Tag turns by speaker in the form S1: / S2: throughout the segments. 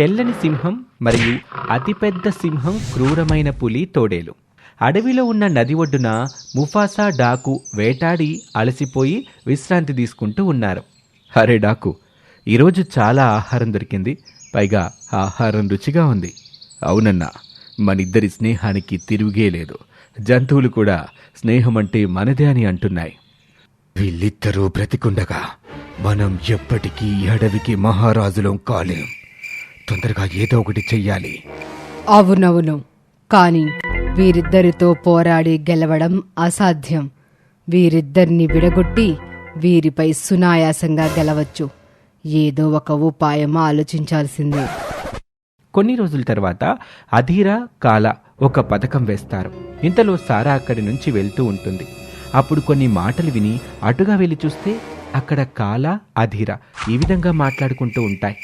S1: తెల్లని సింహం మరియు అతిపెద్ద సింహం క్రూరమైన పులి తోడేలు. అడవిలో ఉన్న నది ఒడ్డున ముఫాసా డాకు వేటాడి అలసిపోయి విశ్రాంతి తీసుకుంటూ ఉన్నారు. అరే డాకు ఈరోజు చాలా ఆహారం దొరికింది. పైగా ఆహారం రుచిగా ఉంది. అవునన్నా మనిద్దరి స్నేహానికి తిరుగే లేదు. జంతువులు కూడా స్నేహం అంటే మనదే అని అంటున్నాయి. వీళ్ళిద్దరూ బ్రతికుండగా మనం ఎప్పటికీ అడవికి మహారాజులం కాలేం. తొందరగా ఏదో ఒకటి చెయ్యాలి.
S2: అవునవును. కాని వీరిద్దరితో పోరాడి గెలవడం అసాధ్యం. వీరిద్దరిని విడగొట్టి వీరిపై సునాయాసంగా గెలవచ్చు. ఏదో ఒక ఉపాయం ఆలోచించాల్సిందే.
S1: కొన్ని రోజుల తర్వాత అధీరా కాల ఒక పథకం వేస్తారు. ఇంతలో సారా అక్కడి నుంచి వెళ్తూ ఉంటుంది. అప్పుడు కొన్ని మాటలు విని అటుగా వెళ్ళి చూస్తే అక్కడ కాల అధీర ఈ విధంగా మాట్లాడుకుంటూ ఉంటాయి.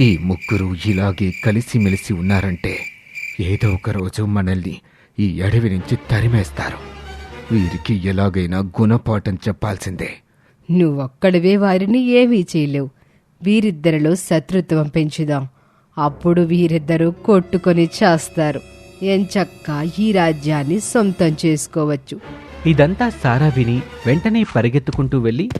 S1: ఈ ముగ్గురు ఇలాగే కలిసిమెలిసి ఉన్నారంటే ఏదో ఒక రోజు మనల్ని ఈ అడవి నుంచి తరిమేస్తారు. వీరికి ఎలాగైనా గుణపాఠం చెప్పాల్సిందే.
S2: నువ్వొక్కడివే వారిని ఏమీ చేయలేవు. వీరిద్దరిలో శత్రుత్వం పెంచుదాం. అప్పుడు వీరిద్దరూ కొట్టుకొని చేస్తారు. ఎంచక్క ఈ రాజ్యాన్ని సొంతం చేసుకోవచ్చు.
S1: ఇదంతా సారా విని వెంటనే పరిగెత్తుకుంటూ వెళ్ళి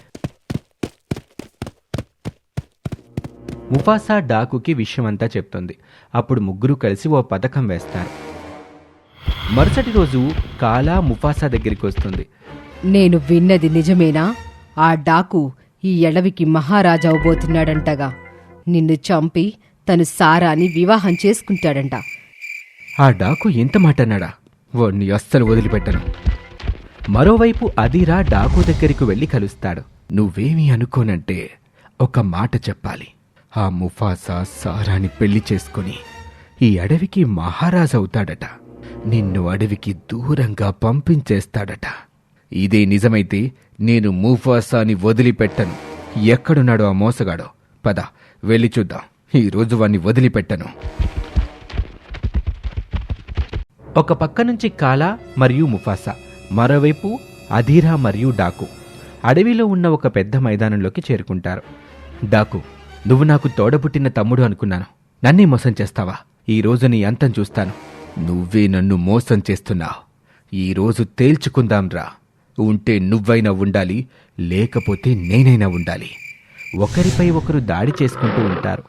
S1: ముఫాసా డాకుకి విషయమంతా చెప్తుంది. అప్పుడు ముగ్గురు కలిసి ఓ పథకం వేస్తారు. మరుసటి రోజు కాలా ముఫాసా దగ్గరికి వస్తుంది.
S2: నేను విన్నది నిజమేనా? ఆ డాకు ఈ ఎడవికి మహారాజా అవబోతున్నాడంటగా. నిన్ను చంపి తను సారాని వివాహం చేసుకుంటాడంట.
S1: ఆ డాకు ఎంత మాట అన్నాడా వాడిని అస్సలు వదిలిపెట్టను. మరోవైపు అదిరా డాకు దగ్గరికి వెళ్ళి కలుస్తాడు. నువ్వేమీ అనుకోనంటే ఒక మాట చెప్పాలి. ఆ ముఫాసా సారాని పెళ్ళి చేసుకుని ఈ అడవికి మహారాజు అవుతాడట. నిన్ను అడవికి దూరంగా పంపించేస్తాడట. ఇదే నిజమైతే నేను ముఫాసాని వదిలిపెట్టను. ఎక్కడున్నాడో ఆ మోసగాడో? పద వెళ్ళి చూద్దాం. ఈ రోజు వాణ్ణి వదిలిపెట్టను. ఒక పక్క నుంచి కాలా మరియు ముఫాసా మరోవైపు అధీరా మరియు డాకు. అడవిలో ఉన్న ఒక పెద్ద మైదానంలోకి చేరుకుంటారు. డాకు నువ్వు నాకు తోడబుట్టిన తమ్ముడు అనుకున్నాను. నన్నే మోసం చేస్తావా? ఈ రోజు నీ అంతం చూస్తాను. నువ్వే నన్ను మోసం చేస్తున్నావు ఈరోజు తేల్చుకుందాంరా ఉంటే నువ్వైనా ఉండాలి లేకపోతే నేనైనా ఉండాలి. ఒకరిపై ఒకరు దాడి చేసుకుంటూ ఉంటారు.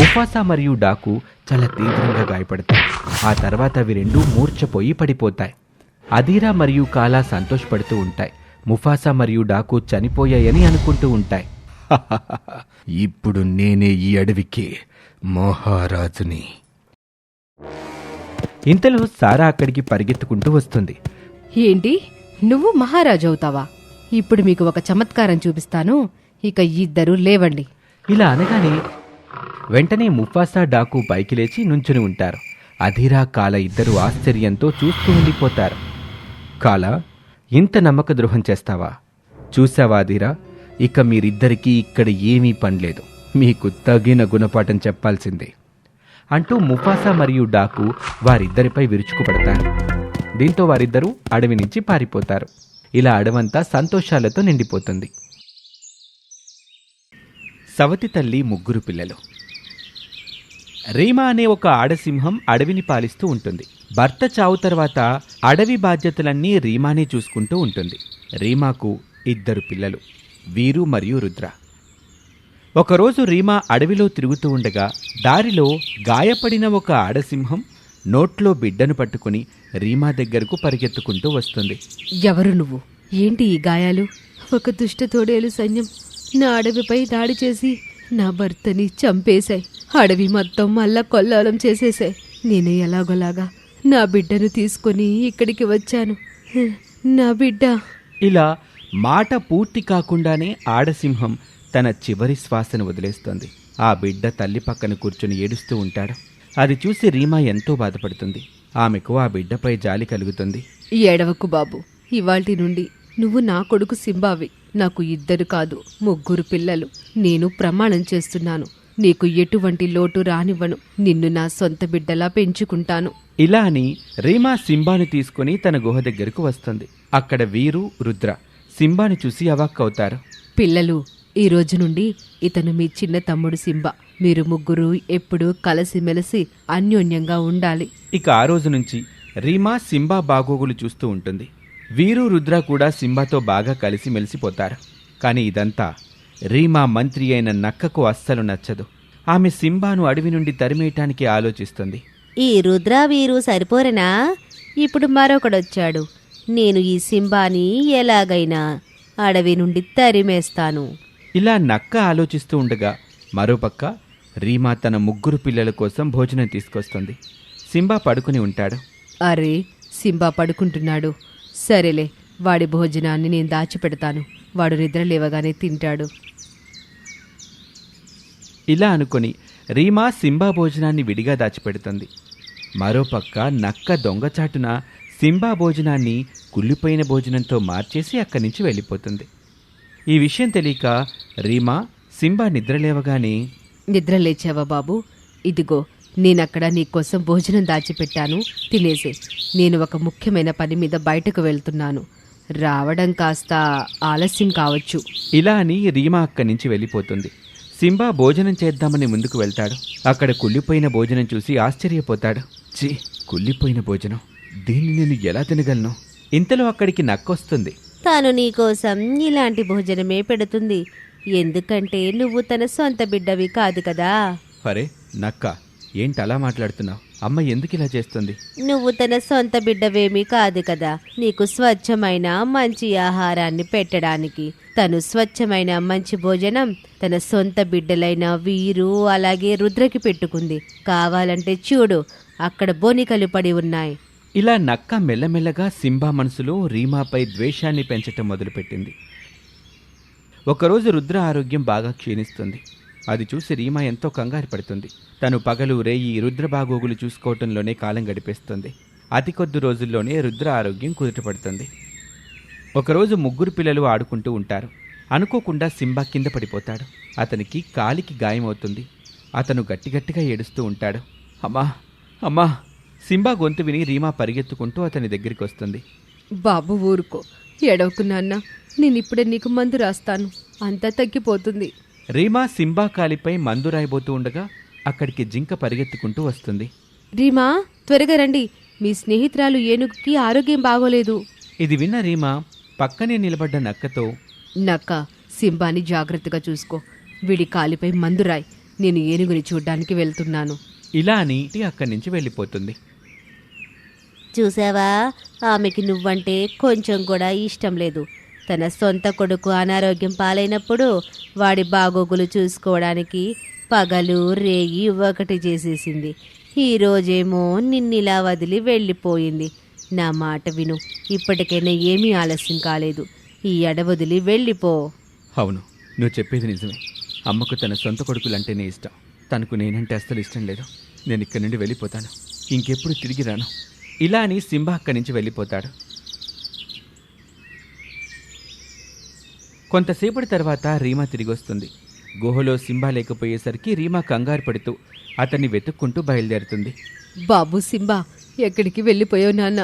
S1: ముఫాసా మరియు డాకు చాలా తీవ్రంగా గాయపడతాయి. ఆ తర్వాత అవి రెండూ మూర్ఛపోయి పడిపోతాయి. అధీరా మరియు కాలా సంతోషపడుతూ ఉంటాయి. ముఫాసా మరియు డాకు చనిపోయాయని అనుకుంటూ ఉంటాయి. ఇప్పుడు నేనే ఈ అడవికి మహారాజుని. ఇంతలో సారా అక్కడికి పరిగెత్తుకుంటూ వస్తుంది.
S2: ఏంటి? నువ్వు మహారాజు అవుతావా ఇప్పుడు మీకు ఒక చమత్కారం చూపిస్తాను. ఇక ఇద్దరు లేవండి.
S1: ఇలా అనగానే వెంటనే ముఫాసా డాకు పైకి లేచి నుంచుని ఉంటారు. అధీరా కాల ఇద్దరు ఆశ్చర్యంతో చూస్తూ ఉండిపోతారు. కాల ఇంత నమ్మక ద్రోహం చేస్తావా చూసావాదిరా ఇక మీరిద్దరికీ ఇక్కడ ఏమీ పనిలేదు మీకు తగిన గుణపాఠం చెప్పాల్సిందే. అంటూ ముఫాసా మరియు డాకు వారిద్దరిపై విరుచుకుపడతారు. దీంతో వారిద్దరూ అడవి నుంచి పారిపోతారు. ఇలా అడవంతా సంతోషాలతో నిండిపోతుంది. సవతి తల్లి ముగ్గురు పిల్లలు. రీమా అనే ఒక ఆడసింహం అడవిని పాలిస్తూ ఉంటుంది. భర్త చావు తర్వాత అడవి బాధ్యతలన్నీ రీమానే చూసుకుంటూ ఉంటుంది. రీమాకు ఇద్దరు పిల్లలు వీరు మరియు రుద్ర. ఒకరోజు రీమా అడవిలో తిరుగుతూ ఉండగా దారిలో గాయపడిన ఒక ఆడసింహం నోట్లో బిడ్డను పట్టుకుని రీమా దగ్గరకు పరిగెత్తుకుంటూ వస్తుంది.
S2: ఎవరు నువ్వు? ఏంటి ఈ గాయాలు? ఒక దుష్ట తోడేలు సైన్యం నా అడవిపై దాడి చేసి నా భర్తని చంపేశాయి. అడవి మొత్తం మళ్ళా కొల్లాలం చేసేశాయి. నేను ఎలాగోలాగా నా బిడ్డను తీసుకొని ఇక్కడికి వచ్చాను. నా బిడ్డ.
S1: ఇలా మాట పూర్తి కాకుండానే ఆడసింహం తన చివరి శ్వాసను వదిలేస్తోంది. ఆ బిడ్డ తల్లి పక్కన కూర్చుని ఏడుస్తూ ఉంటాడు. అది చూసి రీమా ఎంతో బాధపడుతుంది. ఆమెకు ఆ బిడ్డపై జాలి కలుగుతుంది.
S2: ఏడవకు బాబు. ఇవాల్టి నుండి నువ్వు నా కొడుకు సింబావి. నాకు ఇద్దరు కాదు ముగ్గురు పిల్లలు. నేను ప్రమాణం చేస్తున్నాను. నీకు ఎటువంటి లోటు రానివ్వను. నిన్ను నా సొంత బిడ్డలా పెంచుకుంటాను.
S1: ఇలా అని రీమా సింబాను తీసుకుని తన గుహ దగ్గరకు వస్తుంది. అక్కడ వీరు రుద్ర సింబాను చూసి అవాక్కవుతారు.
S2: పిల్లలు ఈ రోజు నుండి ఇతను మీ చిన్న తమ్ముడు సింబా. మీరు ముగ్గురు ఎప్పుడూ కలిసిమెలిసి అన్యోన్యంగా ఉండాలి.
S1: ఇక ఆ రోజు నుంచి రీమా సింబా బాగోగులు చూస్తూ ఉంటుంది. వీరు రుద్ర కూడా సింబాతో బాగా కలిసి మెలిసిపోతారు. కానీ ఇదంతా రీమా మంత్రి అయిన నక్కకు అస్సలు నచ్చదు. ఆమె సింబాను అడవి నుండి తరిమేయటానికి ఆలోచిస్తుంది.
S3: ఈ రుద్ర వీరు సరిపోరనా? ఇప్పుడు మరొకడొచ్చాడు. నేను ఈ సింబాని ఎలాగైనా అడవి నుండి తరిమేస్తాను.
S1: ఇలా నక్క ఆలోచిస్తూ ఉండగా మరోపక్క రీమా తన ముగ్గురు పిల్లల కోసం భోజనం తీసుకొస్తుంది. సింబా పడుకుని ఉంటాడు.
S2: అరే సింబా పడుకుంటున్నాడు. సరేలే వాడి భోజనాన్ని నేను దాచిపెడతాను. వాడు నిద్ర లేవగానే తింటాడు.
S1: ఇలా అనుకొని రీమా సింబా భోజనాన్ని విడిగా దాచిపెడుతుంది. మరోపక్క నక్క దొంగచాటున సింబా భోజనాన్ని కుళ్ళిపోయిన భోజనంతో మార్చేసి అక్కడి నుంచి వెళ్ళిపోతుంది. ఈ విషయం తెలియక రీమా సింబా నిద్రలేవగానే
S2: నిద్ర లేచావా బాబు? ఇదిగో నేనక్కడ నీకోసం భోజనం దాచిపెట్టాను. తినేసే. నేను ఒక ముఖ్యమైన పని మీద బయటకు వెళ్తున్నాను. రావడం కాస్త ఆలస్యం కావచ్చు.
S1: ఇలా అని రీమా అక్కడి నుంచి వెళ్ళిపోతుంది. సింబా భోజనం చేద్దామని ముందుకు వెళ్తాడు. అక్కడ కుళ్ళిపోయిన భోజనం చూసి ఆశ్చర్యపోతాడు. ఛీ కుళ్ళిపోయిన భోజనం. దీన్ని నేను ఎలా తినగలను? ఇంతలో అక్కడికి నక్కొస్తుంది.
S3: తాను నీకోసం ఇలాంటి భోజనమే పెడుతుంది. ఎందుకంటే నువ్వు తన సొంత బిడ్డవి కాదు కదా?
S1: అరే నక్క ఏంటి అలా మాట్లాడుతున్నావు? అమ్మ ఎందుకు ఇలా చేస్తుంది?
S3: నువ్వు తన సొంత బిడ్డవేమీ కాదు కదా. నీకు స్వచ్ఛమైన మంచి ఆహారాన్ని పెట్టడానికి. తను స్వచ్ఛమైన మంచి భోజనం తన సొంత బిడ్డలైన వీరు అలాగే రుద్రకి పెట్టుకుంది. కావాలంటే చూడు అక్కడ బోనికలు పడి ఉన్నాయి.
S1: ఇలా నక్క మెల్లమెల్లగా సింబా మనసులో రీమాపై ద్వేషాన్ని పెంచటం మొదలుపెట్టింది. ఒకరోజు రుద్ర ఆరోగ్యం బాగా క్షీణిస్తుంది. అది చూసి రీమా ఎంతో కంగారు పడుతుంది. తను పగలు రేయి రుద్ర బాగోగులు చూసుకోవటంలోనే కాలం గడిపేస్తుంది. అతి కొద్ది రోజుల్లోనే రుద్ర ఆరోగ్యం కుదుటపడుతుంది. ఒకరోజు ముగ్గురు పిల్లలు ఆడుకుంటూ ఉంటారు. అనుకోకుండా సింబా కింద పడిపోతాడు. అతనికి కాలికి గాయమవుతుంది. అతను గట్టిగట్టిగా ఏడుస్తూ ఉంటాడు. అమ్మా అమ్మా సింబా గొంతు విని రీమా పరిగెత్తుకుంటూ అతని దగ్గరికి వస్తుంది.
S2: బాబు ఊరుకో. ఎడవకు నాన్న. నేను ఇప్పుడే నీకు మందు రాస్తాను. అంతా తగ్గిపోతుంది.
S1: రీమా సింబా కాలిపై మందు రాయబోతూ ఉండగా అక్కడికి జింక పరిగెత్తుకుంటూ వస్తుంది.
S2: రీమా త్వరగా రండి. మీ స్నేహితురాలు ఏనుగుకి ఆరోగ్యం బాగోలేదు.
S1: ఇది విన్న రీమా పక్కనే నిలబడ్డ నక్కతో
S2: నక్క సింబాని జాగ్రత్తగా చూసుకో. వీడి కాలిపై మందు రాయ్. నేను ఏనుగుని చూడ్డానికి వెళ్తున్నాను.
S1: ఇలా అని అక్కడి నుంచి వెళ్ళిపోతుంది.
S3: చూసావా? ఆమెకి నువ్వంటే కొంచెం కూడా ఇష్టం లేదు. తన సొంత కొడుకు అనారోగ్యం పాలైనప్పుడు వాడి బాగోగులు చూసుకోవడానికి పగలు రేయి ఒకటి చేసేసింది. ఈరోజేమో నిన్నిలా వదిలి వెళ్ళిపోయింది. నా మాట విను. ఇప్పటికైనా ఏమీ ఆలస్యం కాలేదు. ఈ అడవదిలి వెళ్ళిపో.
S1: అవును. నువ్వు చెప్పేది నిజమే. అమ్మకు తన సొంత కొడుకులంటేనే ఇష్టం. తనకు నేనంటే అస్సలు ఇష్టం లేదు. నేను ఇక్కడి నుండి వెళ్ళిపోతాను. ఇంకెప్పుడు తిరిగి రాను. ఇలా అని సింబా అక్కడి నుంచి వెళ్ళిపోతాడు. కొంతసేపటి తర్వాత రీమా తిరిగి వస్తుంది గుహలో సింబా లేకపోయేసరికి రీమా కంగారు పడుతూ అతన్ని వెతుక్కుంటూ బయలుదేరుతుంది.
S2: బాబు సింబా ఎక్కడికి వెళ్ళిపోయావు నాన్న?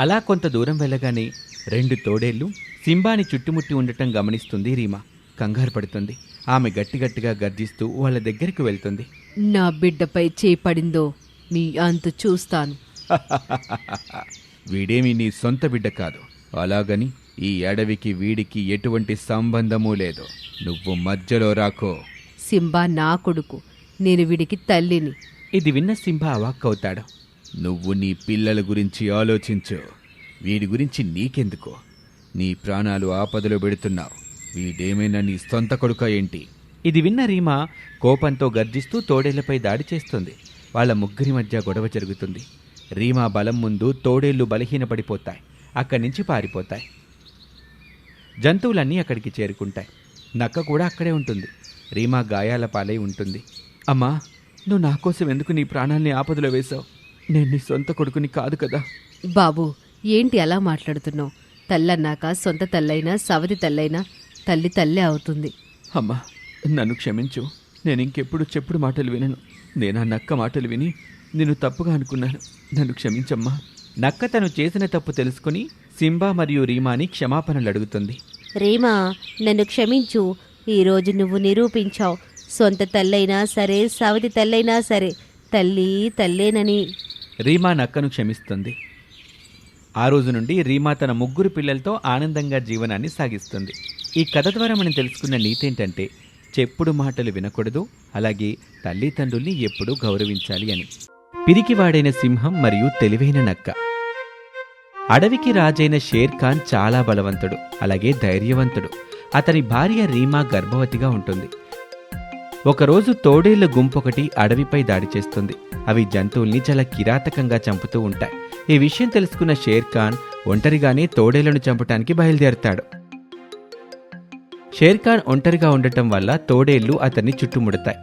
S1: అలా కొంత దూరం వెళ్ళగానే రెండు తోడేళ్ళు సింబాని చుట్టుముట్టి ఉండటం గమనిస్తుంది రీమా. కంగారు పడుతుంది. ఆమె గట్టిగట్టిగా గర్జిస్తూ వాళ్ళ దగ్గరికి వెళ్తుంది.
S2: నా బిడ్డపై చేపడిందో నీ అంతు చూస్తాను.
S1: వీడేమి నీ సొంత బిడ్డ కాదు. అలాగని ఈ అడవికి వీడికి ఎటువంటి సంబంధమూ లేదు. నువ్వు మధ్యలో రాకో.
S2: సింబా నా కొడుకు. నేను వీడికి తల్లిని.
S1: ఇది విన్న సింహ అవాక్కవుతాడు నువ్వు నీ పిల్లల గురించి ఆలోచించు. వీడి గురించి నీకెందుకో? నీ ప్రాణాలు ఆపదలో పెడుతున్నావు. వీడేమైనా నీ సొంత కొడుక ఏంటి? ఇది విన్న రీమా కోపంతో గర్జిస్తూ తోడేళ్ళపై దాడి చేస్తుంది. వాళ్ళ ముగ్గురి మధ్య గొడవ జరుగుతుంది. రీమా బలం ముందు తోడేళ్ళు బలహీనపడిపోతాయి. అక్కడి నుంచి పారిపోతాయి. జంతువులన్నీ అక్కడికి చేరుకుంటాయి. నక్క కూడా అక్కడే ఉంటుంది. రీమా గాయాల పాలై ఉంటుంది. అమ్మా నువ్వు నా కోసం ఎందుకు నీ ప్రాణాల్ని ఆపదలో వేశావు? నేను నీ సొంత కొడుకుని కాదు కదా.
S2: బాబు ఏంటి అలా మాట్లాడుతున్నావు? తల్లన్నాక సొంత తల్లైనా సవతి తల్లైనా తల్లి తల్లే అవుతుంది.
S1: అమ్మా నన్ను క్షమించు. నేను ఇంకెప్పుడు చెప్పుడు మాటలు వినను. నేను ఆ నక్క మాటలు విని నేను తప్పుగా అనుకున్నాను. నన్ను క్షమించమ్మా. నక్క తను చేసిన తప్పు తెలుసుకుని సింబా మరియు రీమాని క్షమాపణలు అడుగుతుంది.
S3: రీమా నన్ను క్షమించు. ఈరోజు నువ్వు నిరూపించావు. సొంత తల్లైనా సరే సవతి తల్లైనా సరే తల్లి తల్లేనని.
S1: రీమా నక్కను క్షమిస్తుంది. ఆ రోజు నుండి రీమా తన ముగ్గురు పిల్లలతో ఆనందంగా జీవనాన్ని సాగిస్తుంది. ఈ కథ ద్వారా మనం తెలుసుకున్న నీతి ఏంటంటే చెప్పుడు మాటలు వినకూడదు అలాగే తల్లిదండ్రుల్ని ఎప్పుడూ గౌరవించాలి అని. పిరికివాడైన సింహం మరియు తెలివైన నక్క. అడవికి రాజైన షేర్ ఖాన్ చాలా బలవంతుడు అలాగే ధైర్యవంతుడు. అతని భార్య రీమా గర్భవతిగా ఉంటుంది. ఒకరోజు తోడేళ్ళ గుంపొకటి అడవిపై దాడి చేస్తుంది. అవి జంతువుల్ని చాలా కిరాతకంగా చంపుతూ ఉంటాయి. ఈ విషయం తెలుసుకున్న షేర్ ఖాన్ ఒంటరిగానే తోడేళ్ళను చంపటానికి బయలుదేరతాడు. షేర్ ఖాన్ ఒంటరిగా ఉండటం వల్ల తోడేళ్ళు అతన్ని చుట్టుముడతాయి.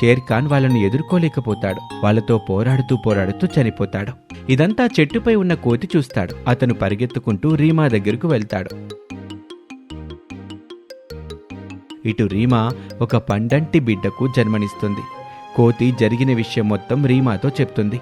S1: షేర్ ఖాన్ వాళ్ళను ఎదుర్కోలేకపోతాడు. వాళ్ళతో పోరాడుతూ పోరాడుతూ చనిపోతాడు. ఇదంతా చెట్టుపై ఉన్న కోతి చూస్తాడు. అతను పరిగెత్తుకుంటూ రీమా దగ్గరకు వెళ్తాడు. ఇటు రీమా ఒక పండంటి బిడ్డకు జన్మనిస్తుంది. కోతి జరిగిన విషయం మొత్తం రీమాతో చెప్తుంది.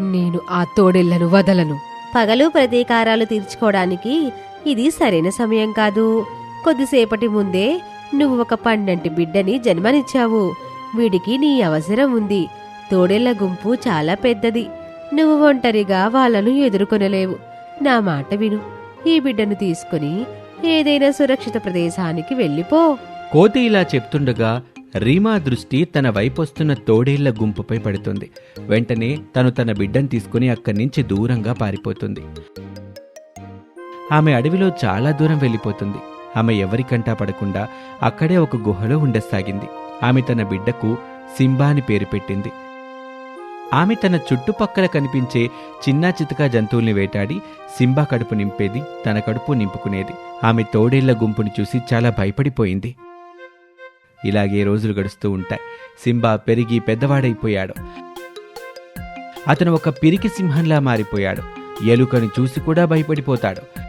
S2: నేను ఆ తోడేళ్ళను వదలను.
S3: పగలు ప్రతీకారాలు తీర్చుకోవడానికి ఇది సరైన సమయం కాదు. కొద్దిసేపటి ముందే నువ్వు ఒక పండంటి బిడ్డని జన్మనిచ్చావు. వీడికి నీ అవసరం ఉంది. తోడేళ్ళ గుంపు చాలా పెద్దది. నువ్వు ఒంటరిగా వాళ్ళను ఎదుర్కొనలేవు. నా మాట విను. ఈ బిడ్డను తీసుకుని ఏదైనా సురక్షిత ప్రదేశానికి వెళ్ళిపో.
S1: కోతి ఇలా చెప్తుండగా రీమా దృష్టి తన వైపొస్తున్న తోడేళ్ళ గుంపుపై పడుతుంది. వెంటనే తను తన బిడ్డను తీసుకుని అక్కడి నుంచి దూరంగా పారిపోతుంది. ఆమె అడవిలో చాలా దూరం వెళ్ళిపోతుంది. ఆమె ఎవరికంటా పడకుండా అక్కడే ఒక గుహలో ఉండసాగింది. ఆమె తన బిడ్డకు సింబా అని పేరు పెట్టింది. ఆమె తన చుట్టుపక్కల కనిపించే చిన్నా చితకా జంతువుల్ని వేటాడి సింబా కడుపు నింపేది తన కడుపు నింపుకునేది. ఆమె తోడేళ్ళ గుంపుని చూసి చాలా భయపడిపోయింది. ఇలాగే రోజులు గడుస్తూ ఉంటాయి. సింబా పెరిగి పెద్దవాడైపోయాడు. అతను ఒక పిరికి సింహంలా మారిపోయాడు. ఎలుకను చూసి కూడా భయపడిపోతాడు.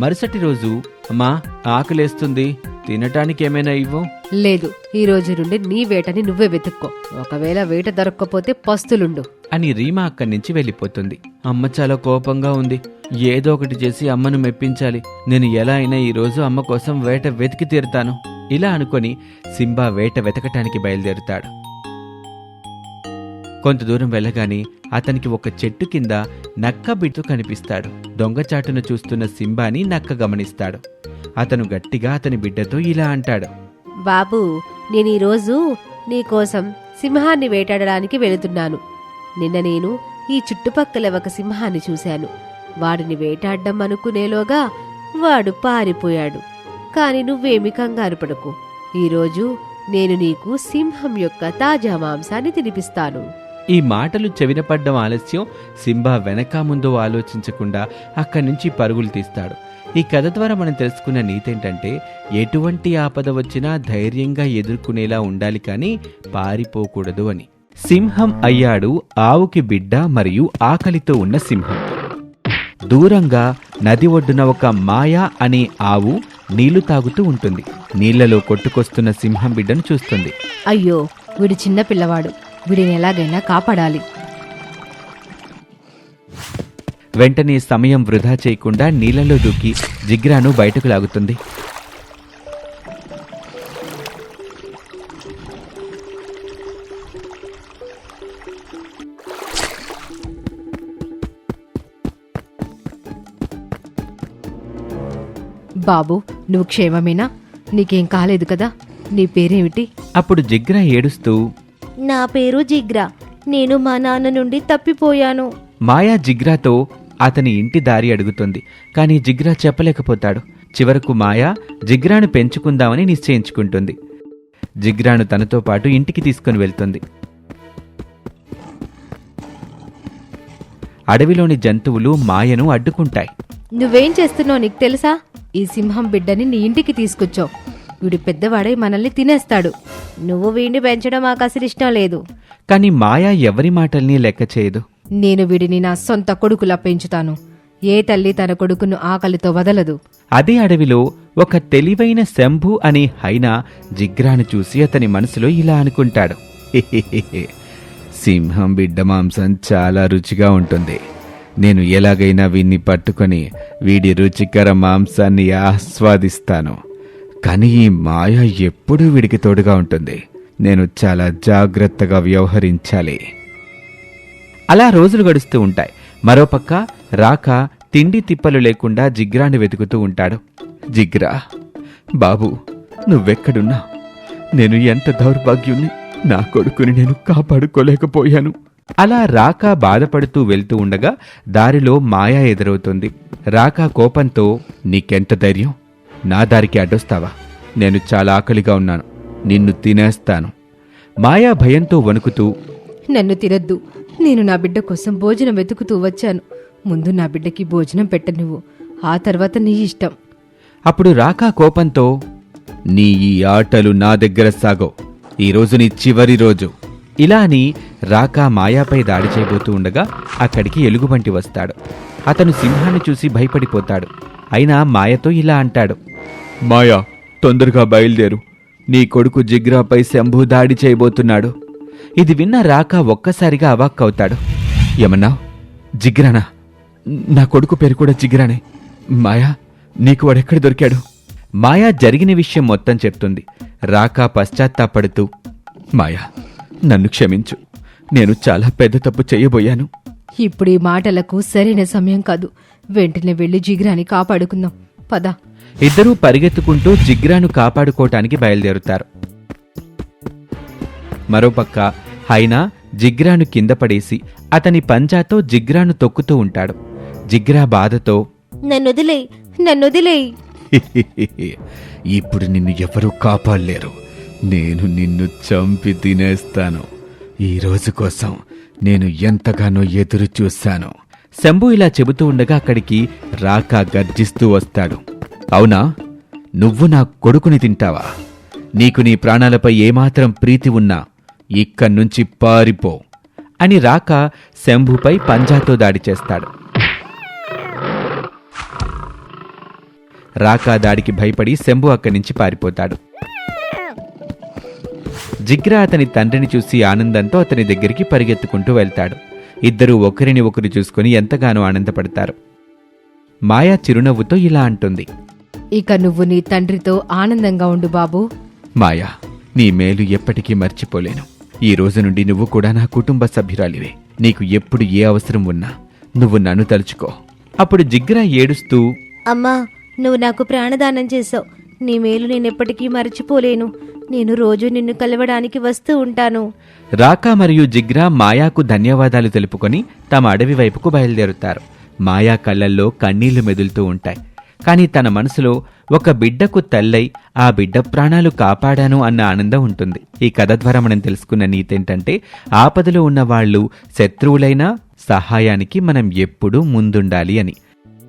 S1: మరుసటి రోజు అమ్మా ఆకలేస్తుంది. తినటానికి ఏమైనా ఇవ్వు?
S2: లేదు ఈ రోజు నుండి నీ వేటని నువ్వే వెతుక్కో. ఒకవేళ వేట దొరక్కపోతే పస్తులుండు.
S1: అని రీమా అక్కడి నుంచి వెళ్ళిపోతుంది. అమ్మ చాలా కోపంగా ఉంది. ఏదో ఒకటి చేసి అమ్మను మెప్పించాలి. నేను ఎలా అయినా ఈ రోజు అమ్మ కోసం వేట వెతికి తీరుతాను. ఇలా అనుకొని సింబా వేట వెతకటానికి బయలుదేరుతాడు. కొంత దూరం వెళ్ళగానే అతనికి ఒక చెట్టు కింద నక్క బిడ్డ కనిపిస్తాడు దొంగచాటును చూస్తున్న సింబాని నక్క గమనిస్తాడు. అతను గట్టిగా అతని బిడ్డతో ఇలా అంటాడు.
S3: బాబు నేను ఈరోజు నీకోసం సింహాన్ని వేటాడడానికి వెళుతున్నాను. నిన్న నేను ఈ చుట్టుపక్కల ఒక సింహాన్ని చూశాను. వాడిని వేటాడడం అనుకునేలోగా వాడు పారిపోయాడు. కాని నువ్వేమి కంగారు పడకు. ఈరోజు నేను నీకు సింహం యొక్క తాజా మాంసాన్ని తినిపిస్తాను.
S1: ఈ మాటలు చెవినపడ్డం ఆలస్యం సింబా వెనక ముందు ఆలోచించకుండా అక్కడి నుంచి పరుగులు తీస్తాడు. ఈ కథ ద్వారా మనం తెలుసుకున్న నీతేంటంటే ఎటువంటి ఆపద వచ్చినా ధైర్యంగా ఎదుర్కొనేలా ఉండాలి కానీ పారిపోకూడదు అని. సింహం అయ్యాడు ఆవుకి బిడ్డ మరియు ఆకలితో ఉన్న సింహం. దూరంగా నది ఒడ్డున ఒక మాయా అనే ఆవు నీళ్ళు తాగుతూ ఉంటుంది. నీళ్ళలో కొట్టుకొస్తున్న సింహం బిడ్డను చూస్తుంది.
S2: అయ్యో వీడు చిన్న పిల్లవాడు. వీడిని ఎలాగైనా కాపాడాలి.
S1: వెంటనే సమయం వృధా చేయకుండా నీళ్ళలో దూకి జిగ్రాను బయటకు లాగుతుంది.
S2: బాబు నువ్వు క్షేమమేనా? నీకేం కాలేదు కదా? నీ పేరేమిటి?
S1: అప్పుడు జిగ్రా ఏడుస్తూ
S3: నా పేరు జిగ్రా. నేను మా నాన్న నుండి తప్పిపోయాను.
S1: మాయా జిగ్రాతో అతని ఇంటి దారి అడుగుతుంది. కానీ జిగ్రా చెప్పలేకపోతాడు. చివరకు మాయా జిగ్రాను పెంచుకుందామని నిశ్చయించుకుంటుంది. జిగ్రాను తనతో పాటు ఇంటికి తీసుకుని వెళ్తుంది. అడవిలోని జంతువులు మాయను అడ్డుకుంటాయి.
S2: నువ్వేం చేస్తున్నావు నీకు తెలుసా? ఈ సింహం బిడ్డని నీ ఇంటికి తీసుకొచ్చావు. వీడు పెద్దవాడై మనల్ని తినేస్తాడు.
S3: నువ్వు వీడిని పెంచడం మాకు అసలు ఇష్టం లేదు.
S1: కానీ మాయా ఎవరి మాటల్ని లెక్క చేయదు?
S2: నేను వీడిని నా సొంత కొడుకులా పెంచుతాను. ఏ తల్లి తన కొడుకును ఆకలితో వదలదు.
S1: అదే అడవిలో ఒక తెలివైన శంభు అనే హైనా జిగ్రాను చూసి అతని మనసులో ఇలా అనుకుంటాడు. "హెహెహెహె, సింహం బిడ్డ మాంసం చాలా రుచిగా ఉంటుంది. నేను ఎలాగైనా వీన్ని పట్టుకొని వీడి రుచికర మాంసాన్ని ఆస్వాదిస్తాను. కానీ ఈ మాయ ఎప్పుడూ వీడికి తోడుగా ఉంటుంది. నేను చాలా జాగ్రత్తగా వ్యవహరించాలి. అలా రోజులు గడుస్తూ ఉంటాయి. మరోపక్క రాక తిండి తిప్పలు లేకుండా జిగ్రాని వెతుకుతూ ఉంటాడు. జిగ్రా బాబు నువ్వెక్కడున్నా? నేను ఎంత దౌర్భాగ్యుణ్ణి నా కొడుకుని నేను కాపాడుకోలేకపోయాను. అలా రాక బాధపడుతూ వెళ్తూ ఉండగా దారిలో మాయా ఎదురవుతుంది. రాక కోపంతో నీకెంత ధైర్యం? నా దారికి అడ్డొస్తావా? నేను చాలా ఆకలిగా ఉన్నాను. నిన్ను తినేస్తాను. మాయా భయంతో వణుకుతూ
S2: నన్ను తినద్దు. నేను నా బిడ్డ కోసం భోజనం వెతుకుతూ వచ్చాను. ముందు నా బిడ్డకి భోజనం పెట్ట నువ్వు ఆ తర్వాత నీ ఇష్టం.
S1: అప్పుడు రాకా కోపంతో నీ ఈ ఆటలు నా దగ్గర సాగో. ఈరోజు నీ చివరి రోజు. ఇలా అని రాకా మాయాపై దాడి చేయబోతూ ఉండగా అక్కడికి ఎలుగుబంటి వస్తాడు. అతను సింహాన్ని చూసి భయపడిపోతాడు. అయినా మాయతో ఇలా అంటాడు. మాయా తొందరగా బయలుదేరు. నీ కొడుకు జిగ్రాపై శంభు దాడి చేయబోతున్నాడు. ఇది విన్న రాక ఒక్కసారిగా అవాక్కవుతాడు. ఏమన్నా జిగ్రానా నా కొడుకు పేరు కూడా జిగ్రానే. మాయా నీకు వాడెక్కడ దొరికాడు? మాయా జరిగిన విషయం మొత్తం చెప్తుంది. రాకా పశ్చాత్తాపడుతూ మాయా నన్ను క్షమించు. నేను చాలా పెద్ద తప్పు చేయబోయాను.
S2: ఇప్పుడు ఈ మాటలకు సరైన సమయం కాదు. వెంటనే వెళ్ళి జిగిరాని కాపాడుకుందాం. పద.
S1: ఇద్దరూ పరిగెత్తుకుంటూ జిగ్రాను కాపాడుకోవటానికి బయలుదేరుతారు. మరోపక్క హైనా జిగ్రాను కింద పడేసి అతని పంజాతో జిగ్రాను తొక్కుతూ ఉంటాడు. జిగ్రా బాధతో
S3: నన్ను వదిలేయ్ నన్ను వదిలేయ్
S1: ఇప్పుడు నిన్ను ఎవరూ కాపాడలేరు? నేను నిన్ను చంపి తినేస్తాను. ఈ రోజు కోసం నేను ఎంతగానో ఎదురు చూశాను శంభు ఇలా చెబుతూ ఉండగా అక్కడికి రాక గర్జిస్తూ వస్తాడు. అవునా? నువ్వు నా కొడుకుని తింటావా? నీకు నీ ప్రాణాలపై ఏమాత్రం ప్రీతి ఉన్నా ఇక్కడ్నుంచి పారిపో అని రాక శంభుపై పంజాతో దాడి చేస్తాడు. రాకా దాడికి భయపడి శంభు అక్కడి నుంచి పారిపోతాడు. జిగ్రా అతని తండ్రిని చూసి ఆనందంతో అతని దగ్గరికి పరిగెత్తుకుంటూ వెళ్తాడు. ఇద్దరూ ఒకరిని ఒకరు చూసుకుని ఎంతగానో ఆనందపడతారు. మాయా చిరునవ్వుతో ఇలా అంటుంది.
S2: ఇక నువ్వు నీ తండ్రితో ఆనందంగా ఉండు బాబు.
S1: మాయా నీ మేలు ఎప్పటికీ మర్చిపోలేను. ఈ రోజు నుండి నువ్వు కూడా నా కుటుంబ సభ్యురాలివే. నీకు ఎప్పుడు ఏ అవసరం ఉన్నా నువ్వు నన్ను తలుచుకో. అప్పుడు జిగ్రా ఏడుస్తూ
S3: అమ్మా నువ్వు నాకు ప్రాణదానం చేశావు. నీ మేలు నేను ఎప్పటికీ మర్చిపోలేను. నేను రోజు నిన్ను కలవడానికి వస్తూ ఉంటాను.
S1: రాకా మరియు జిగ్రా మాయాకు ధన్యవాదాలు తెలుపుకొని తమ అడవి వైపుకు బయలుదేరుతారు. మాయా కళ్ళల్లో కన్నీళ్ళు మెదులుతూ ఉంటాయి. కానీ తన మనసులో ఒక బిడ్డకు తల్లై ఆ బిడ్డ ప్రాణాలు కాపాడాను అన్న ఆనందం ఉంటుంది. ఈ కథ ద్వారా మనం తెలుసుకున్న నీతేంటంటే ఆపదలో ఉన్న వాళ్ళు శత్రువులైనా సహాయానికి మనం ఎప్పుడూ ముందుండాలి అని.